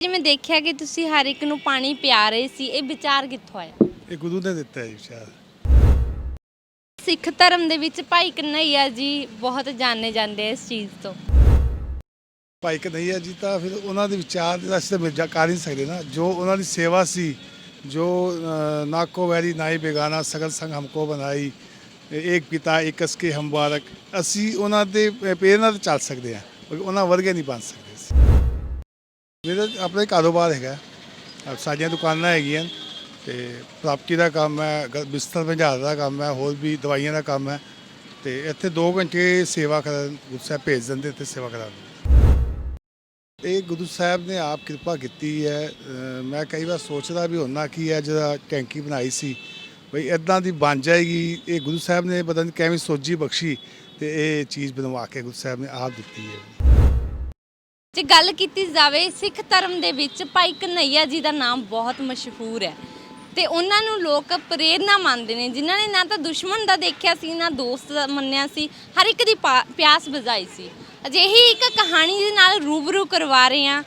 ਜਿਵੇਂ ਦੇਖਿਆ ਕਿ ਤੁਸੀਂ ਹਰ ਇੱਕ ਨੂੰ ਪਾਣੀ ਪਿਆ ਰਹੇ ਸੀ ਇਹ ਵਿਚਾਰ ਕਿੱਥੋਂ ਆਇਆ? ਇਹ ਗੁਰੂ ਨੇ ਦਿੱਤਾ ਜੀ ਵਿਚਾਰ। ਸਿੱਖ ਧਰਮ ਦੇ ਵਿੱਚ ਭਾਈ ਕਨਈਆ ਜੀ ਬਹੁਤ ਜਾਣੇ ਜਾਂਦੇ ਆ ਇਸ ਚੀਜ਼ ਤੋਂ। ਭਾਈ ਕਨਈਆ ਜੀ ਤਾਂ ਫਿਰ ਉਹਨਾਂ ਦੇ ਵਿਚਾਰ ਦੇ ਅਸੀਂ ਤਾਂ ਮਿਰਜਾ ਕਰ ਹੀ ਨਹੀਂ ਸਕਦੇ ਨਾ। ਜੋ ਉਹਨਾਂ ਦੀ ਸੇਵਾ ਸੀ ਜੋ ਅ, ਨਾ ਕੋ ਵੈਰੀ ਨਾ ਹੀ ਬੇਗਾਨਾ ਸਗਲ ਸੰਗ ਹਮਕੋ ਬਣਾਈ ਇੱਕ ਪਿਤਾ ਇੱਕ ਅਸਕੇ ਹਮਬਾਰਕ ਅਸੀਂ ਉਹਨਾਂ ਦੇ ਪ੍ਰੇਰਨਾ ਤੇ ਚੱਲ ਸਕਦੇ ਹਾਂ ਕਿਉਂਕਿ ਉਹਨਾਂ ਵਰਗੇ ਨਹੀਂ ਬਣ ਸਕਦੇ। ਮੇਰਾ ਆਪਣਾ ਹੀ ਕਾਰੋਬਾਰ ਹੈਗਾ। ਸਾਡੀਆਂ ਦੁਕਾਨਾਂ ਹੈਗੀਆਂ ਤੇ ਪ੍ਰਾਪਰਟੀ ਦਾ ਕੰਮ ਹੈ, ਗ- ਬਿਸਤਰ ਭੰਜਾਰ ਦਾ ਕੰਮ ਹੈ, ਹੋਰ ਵੀ ਦਵਾਈਆਂ ਦਾ ਕੰਮ ਹੈ ਤੇ ਇੱਥੇ 2 ਘੰਟੇ ਸੇਵਾ ਕਰਨ, ਗੁਰੂ ਸਾਹਿਬ ਭੇਜ ਦਿੰਦੇ ਤੇ ਸੇਵਾ ਕਰਾਉਂਦੇ ਇਹ ਗੁਰੂ ਸਾਹਿਬ ਨੇ ਆਪ ਕਿਰਪਾ ਕੀਤੀ ਹੈ। ਮੈਂ ਕਈ ਵਾਰ ਸੋਚਦਾ ਵੀ ਹੁੰਨਾ ਕੀ ਹੈ ਜਿਹੜਾ ਟੈਂਕੀ ਬਣਾਈ ਸੀ, ਬਈ ਇਦਾਂ ਦੀ ਬਣ ਜਾਏਗੀ। ਇਹ ਗੁਰੂ ਸਾਹਿਬ ਨੇ ਪਤਾ ਨਹੀਂ ਕਿਵੇਂ ਸੋਝੀ ਬਖਸ਼ੀ ਤੇ ਇਹ ਚੀਜ਼ ਬਣਵਾ ਕੇ ਗੁਰੂ ਸਾਹਿਬ ਨੇ ਆਪ ਦਿੱਤੀ ਹੈ। ਜੇ ਗੱਲ ਕੀਤੀ ਜਾਵੇ ਸਿੱਖ ਧਰਮ ਦੇ ਵਿੱਚ, ਭਾਈ ਕਨਈਆ ਜੀ ਦਾ ਨਾਮ ਬਹੁਤ ਮਸ਼ਹੂਰ ਹੈ ਤੇ ਉਹਨਾਂ ਨੂੰ ਲੋਕ ਪ੍ਰੇਰਨਾ ਮੰਨਦੇ ਨੇ। ਜਿਨ੍ਹਾਂ ਨੇ ਨਾ ਤਾਂ ਦੁਸ਼ਮਣ ਦਾ ਦੇਖਿਆ ਸੀ, ਨਾ ਦੋਸਤ ਦਾ ਮੰਨਿਆ ਸੀ, ਹਰ ਇੱਕ ਦੀ ਪਾ- ਪਿਆਸ ਬੁਝਾਈ ਸੀ। ਅਜਿਹੀ ਇੱਕ ਕਹਾਣੀ ਦੇ ਨਾਲ ਰੂਬਰੂ ਕਰਵਾ ਰਹੇ ਹਾਂ।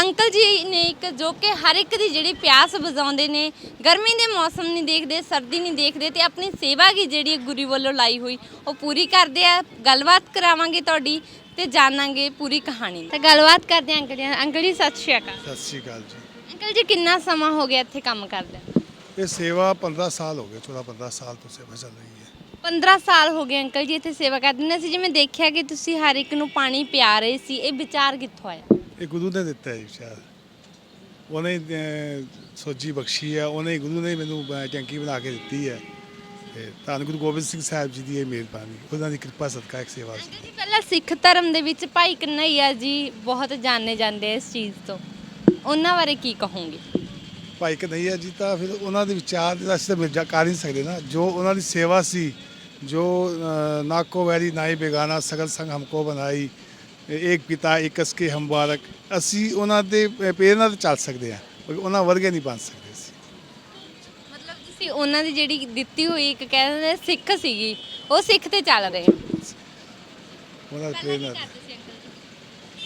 ਅੰਕਲ ਜੀ ਨੇ ਇੱਕ, ਜੋ ਕਿ ਹਰ ਇੱਕ ਦੀ ਜਿਹੜੀ ਪਿਆਸ ਬੁਝਾਉਂਦੇ ਨੇ, ਗਰਮੀ ਦੇ ਮੌਸਮ ਨਹੀਂ ਦੇਖਦੇ, ਸਰਦੀ ਨਹੀਂ ਦੇਖਦੇ ਤੇ ਆਪਣੀ ਸੇਵਾ ਕੀ ਜਿਹੜੀ ਗੁਰੂ ਵੱਲੋਂ ਲਾਈ ਹੋਈ, ਉਹ ਪੂਰੀ ਕਰਦੇ ਆ। ਗੱਲਬਾਤ ਕਰਾਵਾਂਗੇ ਤੁਹਾਡੀ। ਤੇ ਜਾਣਾਂਗੇ ਪੂਰੀ ਕਹਾਣੀ ਤੇ ਗੱਲਬਾਤ ਕਰਦੇ ਹਾਂ ਅੰਕਲ ਜੀ। ਅੰਕਲ ਜੀ ਸਤਿ ਸ਼੍ਰੀ ਅਕਾਲ। ਸਤਿ ਸ੍ਰੀ ਅਕਾਲ ਜੀ। ਅੰਕਲ ਜੀ ਕਿੰਨਾ ਸਮਾਂ ਹੋ ਗਿਆ ਇੱਥੇ ਕੰਮ ਕਰਦੇ ਇਹ ਸੇਵਾ 15 ਸਾਲ ਹੋ ਗਏ 14 15 ਸਾਲ ਤੋਂ ਸੇਵਾ ਚੱਲ ਰਹੀ ਹੈ। 15 ਸਾਲ ਹੋ ਗਏ ਅੰਕਲ ਜੀ ਇੱਥੇ ਸੇਵਾ ਕਰਦੇ ਨੇ। ਅਸੀਂ ਜਿਵੇਂ ਦੇਖਿਆ ਕਿ ਤੁਸੀਂ ਹਰ ਇੱਕ ਨੂੰ ਪਾਣੀ ਪਿਆ ਰਹੇ ਸੀ ਇਹ ਵਿਚਾਰ ਕਿੱਥੋਂ ਆਇਆ? ਇਹ ਗੁਰੂ ਨੇ ਦਿੱਤਾ ਜੀ ਵਿਚਾਰ। ਉਹਨੇ ਅਹ, ਸੋਝੀ ਬਖਸ਼ੀ ਹੈ। ਉਹਨੇ ਗੁਰੂ ਨੇ ਮੈਨੂੰ ਅਹ, ਟੈਂਕੀ ਬਣਾ ਕੇ ਦਿੱਤੀ ਹੈ। ਤੇ ਧੰਨ ਗੁਰੂ ਗੋਬਿੰਦ ਸਿੰਘ ਸਾਹਿਬ ਜੀ ਦੀ ਇਹ ਮਿਹਰਬਾਨੀ। ਉਹਨਾਂ ਦੀ ਕਿਰਪਾ ਸਦਕਾ ਇੱਕ ਸੇਵਾ ਸੀ ਜੀ ਪਹਿਲਾਂ ਸਿੱਖ ਧਰਮ ਦੇ ਵਿੱਚ ਭਾਈ ਕਨਈਆ ਜੀ ਬਹੁਤ ਜਾਣੇ ਜਾਂਦੇ ਆ ਇਸ ਚੀਜ਼ ਤੋਂ। ਉਹਨਾਂ ਬਾਰੇ ਕੀ ਕਹੋਗੇ? ਭਾਈ ਕਨਈਆ ਜੀ ਤਾਂ ਫਿਰ ਉਹਨਾਂ ਦੇ ਵਿਚਾਰ ਦੇ ਅਸੀਂ ਤਾਂ ਮਿਰਜਾ ਕਰ ਹੀ ਨਹੀਂ ਸਕਦੇ ਨਾ। ਜੋ ਉਹਨਾਂ ਦੀ ਸੇਵਾ ਸੀ ਜੋ ਅ, ਨਾ ਕੋ ਵੈਰੀ ਨਾ ਹੀ ਬੇਗਾਨਾ ਸਗਲ ਸੰਗ ਹਮਕੋ ਬਣਾਈ ਇੱਕ ਪਿਤਾ ਇੱਕ ਅਸਕੇ ਹਮਬਾਰਕ ਅਸੀਂ ਉਹਨਾਂ ਦੇ ਪ੍ਰੇਰਨਾ ਤੇ ਚੱਲ ਸਕਦੇ ਕਿਉਂਕਿ ਉਹਨਾਂ ਵਰਗੇ ਨਹੀਂ ਬਣ ਸਕਦੇ। ਸੀ ਉਹਨਾਂ ਦੀ ਜਿਹੜੀ ਦਿੱਤੀ ਹੋਈ ਇੱਕ ਕਹਿੰਦੇ ਸਿੱਖ ਸੀਗੀ ਉਹ ਸਿੱਖ ਤੇ ਚੱਲ ਰਹੇ ਉਹਨਾਂ ਤੇ।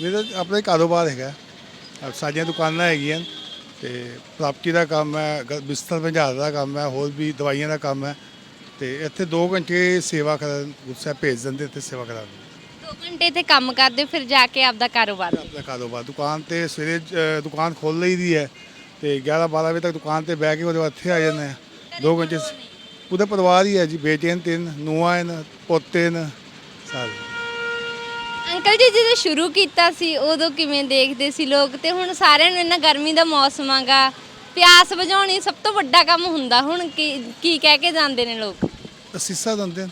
ਮੇਰਾ ਆਪਣਾ ਹੀ ਕਾਰੋਬਾਰ ਹੈਗਾ। ਸਾਡੀਆਂ ਦੁਕਾਨਾਂ ਹੈਗੀਆਂ ਤੇ ਪ੍ਰਾਪਰਟੀ ਦਾ ਕੰਮ ਹੈ ਬਿਸਤਰ ਭੰਜਾਰ ਦਾ ਕੰਮ ਹੈ ਹੋਰ ਵੀ ਦਵਾਈਆਂ ਦਾ ਕੰਮ ਹੈ। ਤੇ ਇੱਥੇ 2 ਘੰਟੇ ਸੇਵਾ ਕਰਨ ਸਾਹਿਬ ਭੇਜ ਦਿੰਦੇ ਤੇ ਸੇਵਾ ਕਰਾਉਂਦੇ 2 ਘੰਟੇ ਤੇ ਕੰਮ ਕਰਦੇ ਫਿਰ ਜਾ ਕੇ ਆਪਦਾ ਕਾਰੋਬਾਰ ਆਪਣਾ ਕਾਰੋਬਾਰ ਦੁਕਾਨ ਤੇ ਸਵੇਰੇ ਦੁਕਾਨ ਖੋਲ ਲਈ ਦੀ ਹੈ ਤੇ 11 12 ਵਜੇ ਤੱਕ ਦੁਕਾਨ ਤੇ ਬਹਿ ਕੇ ਉਹਦੇ ਬਾਅਦ ਇੱਥੇ ਆ ਜਾਂਦੇ ਆ। 2 ਘੰਟੇ ਸ- ਪੂਰਾ ਪਰਿਵਾਰ ਹੀ ਹੈ ਜੀ ਬੇਟੇ ਨੇ ਤਿੰਨ ਨੂੰਹਾਂ ਹਨ ਪੋਤੇ ਨੇ ਸਾਰੇ। ਅੰਕਲ ਜੀ ਜਦੋਂ ਸ਼ੁਰੂ ਕੀਤਾ ਸੀ ਉਦੋਂ ਕਿਵੇਂ ਦੇਖਦੇ ਸੀ ਲੋਕ? ਤੇ ਹੁਣ ਸਾਰਿਆਂ ਨੂੰ ਇਹਨਾਂ ਗਰਮੀ ਦਾ ਮੌਸਮ ਆਗਾ ਪਿਆਸ ਬੁਝਾਉਣੀ ਸਭ ਤੋਂ ਵੱਡਾ ਕੰਮ ਹੁੰਦਾ। ਹੁਣ ਕੀ ਕੀ ਕਹਿ ਕੇ ਜਾਂਦੇ ਨੇ ਲੋਕ? ਅਸੀਸਾਂ ਦਿੰਦੇ ਨੇ।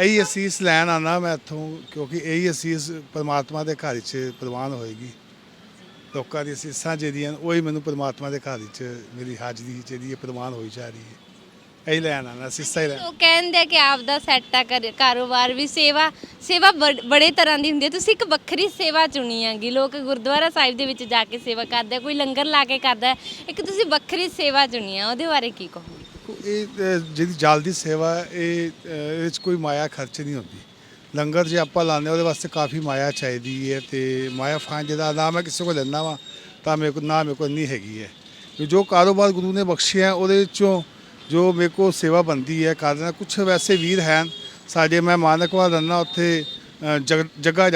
ਇਹੀ ਅਸੀਸ ਲੈਣ ਆਣਾ ਮੈਂ ਇੱਥੋਂ ਕਿਉਂਕਿ ਇਹੀ ਅਸੀਸ ਪਰਮਾਤਮਾ ਦੇ ਘਰ 'ਚ ਪ੍ਰਵਾਨ ਹੋਏਗੀ। ਲੋਕਾਂ ਦੀ ਅਸੀਸਾਂ ਜਿਹੜੀਆਂ ਉਹੀ ਮੈਨੂੰ ਪਰਮਾਤਮਾ ਦੇ ਘਰ 'ਚ ਮੇਰੀ ਹਾਜ਼ਰੀ ਜਿਹੜੀ ਪ੍ਰਵਾਨ ਹੋਈ ਜਾ ਰਹੀ ਹੈ। ਇਹੀ ਲੈਣ ਆਣਾ ਅਸੀਸਾਂ ਹੀ ਲੈਣ। ਲੋਕ ਕਹਿੰਦੇ ਕਿ ਆਪਦਾ ਸੈੱਟ ਆ ਕਰ- ਕਾਰੋਬਾਰ ਵੀ ਸੇਵਾ ਸੇਵਾ ਬੜ- ਬੜੇ ਤਰ੍ਹਾਂ ਦੀ ਹੁੰਦੀ ਹੈ। ਤੁਸੀਂ ਇੱਕ ਵੱਖਰੀ ਸੇਵਾ ਚੁਣੀ ਹੈਗੀ। ਲੋਕ ਗੁਰਦੁਆਰਾ ਸਾਹਿਬ ਦੇ ਵਿੱਚ ਜਾ ਕੇ ਸੇਵਾ ਕਰਦੇ ਆ ਕੋਈ ਲੰਗਰ ਲਾ ਕੇ ਕਰਦਾ ਹੈ। ਇੱਕ ਤੁਸੀਂ ਵੱਖਰੀ ਸੇਵਾ ਚੁਣੀ ਆ ਉਹਦੇ ਬਾਰੇ ਕੀ ਕਹੋਗੇ? ਇਹ ਜਿਹੜੀ ਜਲ ਦੀ ਸੇਵਾ ਇਹ ਇਹਦੇ 'ਚ ਕੋਈ ਮਾਇਆ ਖਰਚ ਨਹੀਂ ਹੁੰਦੀ। ਲੰਗਰ ਜੇ ਆਪਾਂ ਲਾਉਂਦੇ ਉਹਦੇ ਵਾਸਤੇ ਕਾਫੀ ਮਾਇਆ ਚਾਹੀਦੀ ਹੈ ਤੇ ਮਾਇਆ ਫਾਂ ਜਿਹਦਾ ਨਾ ਮੈਂ ਕਿਸੇ ਕੋਲ ਲੈਣਾ ਵਾ ਤਾਂ ਮੇਰੇ ਕੋਲ ਨਾ ਮੇਰੇ ਕੋਲ ਨਹੀਂ ਹੈਗੀ ਹੈ। ਜੋ ਕਾਰੋਬਾਰ ਗੁਰੂ ਨੇ ਬਖਸ਼ਿਆ ਉਹਦੇ ਵਿੱਚੋਂ ਜੋ ਮੇਰੇ ਕੋਲ ਸੇਵਾ ਬੰਦੀ ਹੈ ਕਰ ਦੇਣਾ ਕੁਝ ਵੈਸੇ ਵੀਰ ਹਨ ਸਾਡੇ ਮੈਂ ਮਾਨਕਵਾ ਦੰਨਾ ਉੱਥੇ ਅਹ, ਜਗ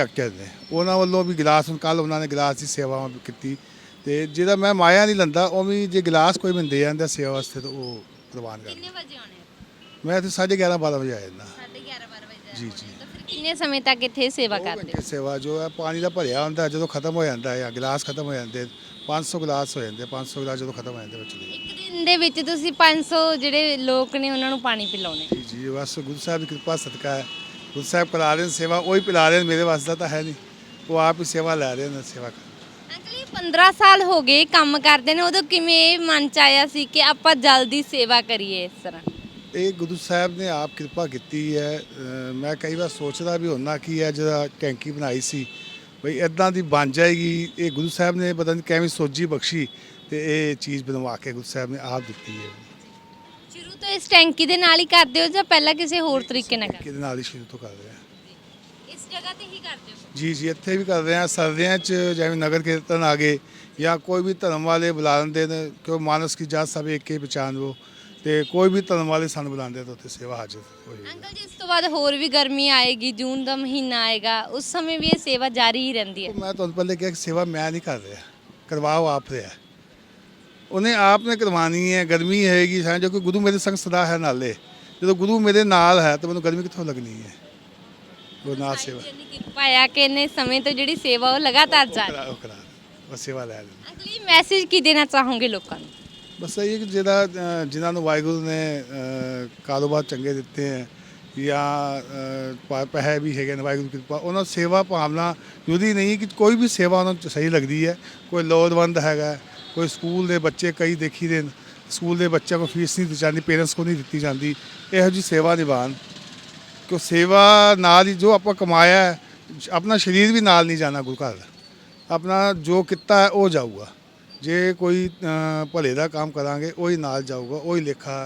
ਕਹਿੰਦੇ ਉਹਨਾਂ ਵੱਲੋਂ ਵੀ ਗਲਾਸ ਹੁਣ ਕੱਲ ਉਹਨਾਂ ਨੇ ਗਲਾਸ ਦੀ ਸੇਵਾ ਕੀਤੀ। ਤੇ ਜਿਹਦਾ ਮੈਂ ਮਾਇਆ ਨਹੀਂ ਲੰਦਾ ਉਹ ਵੀ ਜੇ ਗਲਾਸ ਕੋਈ ਮੈਨੂੰ ਦੇ ਜਾਂਦਾ ਸੇਵਾ ਵਾਸਤੇ ਤਾਂ ਉਹ ਪ੍ਰਵਾਨ ਕਰ ਕਿੰਨੇ ਵਜੇ ਆਉਣੇ ਮੈਂ ਤੇ 11:30 12 ਵਜੇ ਆ ਜਾਂਦਾ। 11:30 ਵਜੇ ਜੀ ਜੀ। ਕਿੰਨੇ ਸਮੇਂ ਤੱਕ ਇੱਥੇ ਸੇਵਾ ਕਰਦੇ? ਘੰਟੇ ਸੇਵਾ ਜੋ ਹੈ ਪਾਣੀ ਦਾ ਭਰਿਆ ਹੁੰਦਾ ਜਦੋਂ ਖਤਮ ਹੋ ਜਾਂਦਾ ਹੈ ਗਲਾਸ ਖਤਮ ਹੋ ਜਾਂਦੇ 500 ਗਲਾਸ ਹੋ ਜਾਂਦੇ 500 ਗਲਾਸ ਜਦੋਂ ਖਤਮ ਹੋ ਜਾਂਦੇ ਵਿੱਚ ਦੇ। ਇੱਕ ਦਿਨ ਦੇ ਵਿੱਚ ਤੁਸੀਂ 500 ਜਿਹੜੇ ਲੋਕ ਨੇ ਉਹਨਾਂ ਨੂੰ ਪਾਣੀ ਪਿਲਾਉਣੇ ਜੀ ਜੀ ਬਸ ਗੁਰੂ ਸਾਹਿਬ ਦੀ ਕਿਰਪਾ ਸਦਕਾ ਹੈ। ਗੁਰੂ ਸਾਹਿਬ ਕਰਾ ਰਹੇ ਨੇ ਸੇਵਾ ਉਹੀ ਪਿਲਾ ਰਹੇ ਨੇ ਮੇਰੇ ਵਾਸਤੇ ਤਾਂ ਹੈ ਨਹੀਂ। ਉਹ ਆਪ ਹੀ ਸੇਵਾ ਲੈ ਰਹੇ ਨੇ ਸੇਵਾ ਕਰ ਅੰਕਲ ਇਹ 15 ਸਾਲ ਹੋ ਗਏ ਕੰਮ ਕਰਦੇ ਨੇ ਉਦੋਂ ਕਿਵੇਂ ਇਹ ਮਨ ਚ ਆਇਆ ਸੀ ਕਿ ਆਪਾਂ ਜਲਦੀ ਸੇਵਾ ਕਰੀਏ ਇਸ ਤਰ੍ਹਾਂ? ਇਹ ਗੁਰੂ ਸਾਹਿਬ ਨੇ ਆਪ ਕਿਰਪਾ ਕੀਤੀ ਹੈ। ਮੈਂ ਕਈ ਵਾਰ ਸੋਚਦਾ ਵੀ ਹੁੰਨਾ ਕੀ ਹੈ ਜਿਹੜਾ ਟੈਂਕੀ ਬਣਾਈ ਸੀ ਬਈ ਇਦਾਂ ਦੀ ਬਣ ਜਾਏਗੀ। ਇਹ ਗੁਰੂ ਸਾਹਿਬ ਨੇ ਪਤਾ ਨਹੀਂ ਕਿਵੇਂ ਸੋਝੀ ਬਖਸ਼ੀ ਤੇ ਇਹ ਚੀਜ਼ ਬਣਵਾ ਕੇ ਗੁਰੂ ਸਾਹਿਬ ਨੇ ਆਪ ਦਿੱਤੀ ਹੈ। ਸ਼ੁਰੂ ਤੋਂ ਇਸ ਟੈਂਕੀ ਦੇ ਨਾਲ ਹੀ ਕਰਦੇ ਹੋ ਜਾਂ ਪਹਿਲਾਂ ਕਿਸੇ ਹੋਰ ਤਰੀਕੇ ਨਾਲ ਕਰਦੇ ਕਿਹਦੇ ਨਾਲ ਹੀ ਸ਼ੁਰੂ ਤੋਂ ਕਰ ਰਹੇ ਹਾਂ? ਇਸ ਜਗ੍ਹਾ ਤੇ ਹੀ ਕਰਦੇ ਹੋ? ਜੀ ਜੀ ਇੱਥੇ ਵੀ ਕਰ ਰਹੇ ਹਾਂ। ਸਰਦੀਆਂ 'ਚ ਜਿਵੇਂ ਨਗਰ ਕੀਰਤਨ ਆ ਗਏ ਜਾਂ ਕੋਈ ਵੀ ਧਰਮ ਵਾਲੇ ਬੁਲਾ ਲੈਂਦੇ ਨੇ ਕਿ ਮਾਨਸ ਕੀ ਜਾਤ ਸਭ ਏਕੇ ਪਛਾਨਵੋ ਤੇ ਕੋਈ ਵੀ ਧਰਮ ਵਾਲੇ ਸਾਨੂੰ ਬੁਲਾਉਂਦੇ ਤਾਂ ਉੱਥੇ ਸੇਵਾ ਹਾਜ਼ਰ ਹੋਈ ਅੰਕਲ ਜੀ ਇਸ ਤੋਂ ਬਾਅਦ ਹੋਰ ਵੀ ਗਰਮੀ ਆਏਗੀ ਜੂਨ ਦਾ ਮਹੀਨਾ ਆਏਗਾ ਉਸ ਸਮੇਂ ਵੀ ਇਹ ਸੇਵਾ ਜਾਰੀ ਹੀ ਰਹਿੰਦੀ ਹੈ। ਮੈਂ ਤੁਹਾਨੂੰ ਪਹਿਲੇ ਕਿਹਾ ਕਿ ਸੇਵਾ ਮੈਂ ਨਹੀਂ ਕਰ ਰਿਹਾ ਕਰਵਾਓ ਆਪ ਰਿਹਾ। ਉਹਨੇ ਆਪ ਨੇ ਕਰਵਾਉਣੀ ਹੈ ਗਰਮੀ ਹੈਗੀ ਸਾਂ ਜੋ ਕਿ ਗੁਰੂ ਮੇਰੇ ਸੰਗ ਸਦਾ ਹੈ ਨਾਲੇ। ਜਦੋਂ ਗੁਰੂ ਮੇਰੇ ਨਾਲ ਹੈ ਤਾਂ ਮੈਨੂੰ ਗਰਮੀ ਕਿੱਥੋਂ ਲੱਗਣੀ ਹੈ? ਉਹ ਨਾਲ ਸੇਵਾ। ਕਿਰਪਾ ਆ ਕਿ ਇੰਨੇ ਸਮੇਂ ਤੋਂ ਜਿਹੜੀ ਸੇਵਾ ਉਹ ਲਗਾਤਾਰ ਜਾਰੀ ਉਹ ਕਰਾ ਬਸ ਸੇਵਾ ਲੈ ਲੈਣੀ ਅੰਕਲ ਜੀ ਮੈਸੇਜ ਕੀ ਦੇਣਾ ਚਾਹੋਗੇ ਲੋਕਾਂ ਨੂੰ? ਬਸ ਇਹ ਹੈ ਕਿ ਜਿਹੜਾ ਅ, ਜਿਨ੍ਹਾਂ ਨੂੰ ਵਾਹਿਗੁਰੂ ਨੇ ਕਾਰੋਬਾਰ ਚੰਗੇ ਦਿੱਤੇ ਹੈ ਜਾਂ ਅ, ਪੈਸੇ ਵੀ ਹੈਗੇ ਨੇ ਵਾਹਿਗੁਰੂ ਕਿਰਪਾ ਉਹਨਾਂ ਨੂੰ ਸੇਵਾ ਭਾਵਨਾ ਜੁਦੀ ਨਹੀਂ ਕਿ ਕੋਈ ਵੀ ਸੇਵਾ ਉਹਨਾਂ ਨੂੰ ਸਹੀ ਲੱਗਦੀ ਹੈ। ਕੋਈ ਲੋੜਵੰਦ ਹੈਗਾ ਕੋਈ ਸਕੂਲ ਦੇ ਬੱਚੇ ਕਈ ਦੇਖੀ ਦੇ ਸਕੂਲ ਦੇ ਬੱਚਿਆਂ ਕੋਲ ਫੀਸ ਨਹੀਂ ਦਿੱਤੀ ਜਾਂਦੀ ਪੇਰੈਂਟਸ ਕੋਲ ਨਹੀਂ ਦਿੱਤੀ ਜਾਂਦੀ ਇਹੋ ਜਿਹੀ ਸੇਵਾ ਨਿਭਾਉਣ। ਕਿ ਸੇਵਾ ਨਾਲ ਹੀ ਜੋ ਆਪਾਂ ਕਮਾਇਆ ਆਪਣਾ ਸਰੀਰ ਵੀ ਨਾਲ ਨਹੀਂ ਜਾਣਾ ਗੁਰੂ ਘਰ ਆਪਣਾ ਜੋ ਕੀਤਾ ਹੈ ਉਹ ਜਾਊਗਾ। ਜੇ ਕੋਈ ਭਲੇ ਦਾ ਕੰਮ ਕਰਾਂਗੇ ਉਹੀ ਨਾਲ ਜਾਊਗਾ ਉਹੀ ਲੇਖਾ